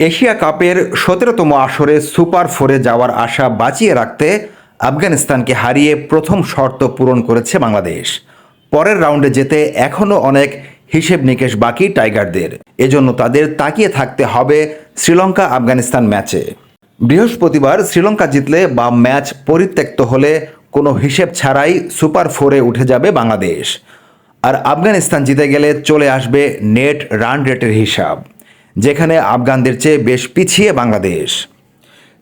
Asia কাপের সতেরোতম আসরে সুপার ফোরে যাওয়ার আশা বাঁচিয়ে রাখতে আফগানিস্তানকে হারিয়ে প্রথম শর্ত পূরণ করেছে বাংলাদেশ। পরের রাউন্ডে যেতে এখনও অনেক হিসেব নিকেশ বাকি টাইগারদের। এজন্য তাদের তাকিয়ে থাকতে হবে শ্রীলঙ্কা আফগানিস্তান ম্যাচে। বৃহস্পতিবার শ্রীলঙ্কা জিতলে বা ম্যাচ পরিত্যক্ত হলে কোনো হিসেব ছাড়াই সুপার ফোরে উঠে যাবে বাংলাদেশ। আর আফগানিস্তান জিতে গেলে চলে আসবে নেট রান রেটের হিসাব। যেখানে আফগানদের চেয়ে বেশ পিছিয়ে বাংলাদেশ।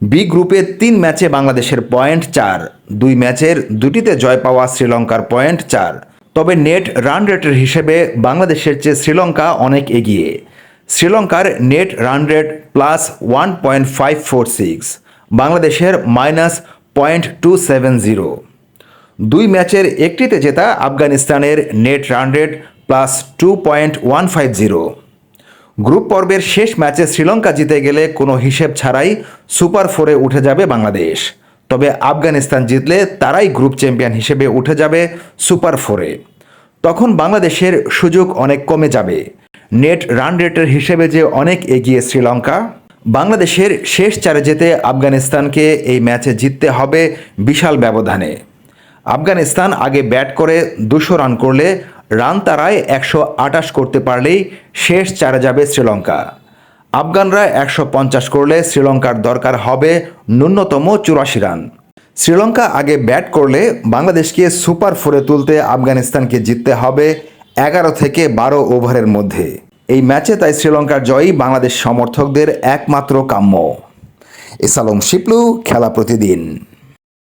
বি গ্রুপে তিন ম্যাচে বাংলাদেশের পয়েন্ট চার, দুই ম্যাচের দুটিতে জয় পাওয়া শ্রীলঙ্কার পয়েন্ট চার। তবে নেট রান রেটের হিসেবে বাংলাদেশের চেয়ে শ্রীলঙ্কা অনেক এগিয়ে। শ্রীলঙ্কার net run rate plus one point five four six, বাংলাদেশের minus point two seven zero. দুই ম্যাচের একটিতে জেতা আফগানিস্তানের net run rate plus two point one five zero. Group পর্বের শেষ ম্যাচে শ্রীলঙ্কা জিতে গেলে কোনো হিসেব ছাড়াই সুপার ফোরে উঠে যাবে বাংলাদেশ। তবে আফগানিস্তান জিতলে তারাই গ্রুপ চ্যাম্পিয়ন হিসেবে উঠে যাবে সুপার ফোরে। তখন বাংলাদেশের সুযোগ অনেক কমে যাবে। নেট রান রেটের হিসেবে যে অনেক এগিয়ে শ্রীলঙ্কা, বাংলাদেশের শেষ চারে যেতে আফগানিস্তানকে এই ম্যাচে জিততে হবে বিশাল ব্যবধানে। আফগানিস্তান আগে ব্যাট করে দুশো রান করলে রান তারায় একশো আটাশ করতে পারলেই শেষ চারে যাবে শ্রীলঙ্কা। আফগানরা একশো পঞ্চাশ করলে শ্রীলঙ্কার দরকার হবে ন্যূনতম চুরাশি রান। শ্রীলঙ্কা আগে ব্যাট করলে বাংলাদেশকে সুপার ফোরে তুলতে আফগানিস্তানকে জিততে হবে এগারো থেকে বারো ওভারের মধ্যে। এই ম্যাচে তাই শ্রীলঙ্কার জয়ই বাংলাদেশ সমর্থকদের একমাত্র কাম্য। এসালম শিপলু, খেলা প্রতিদিন।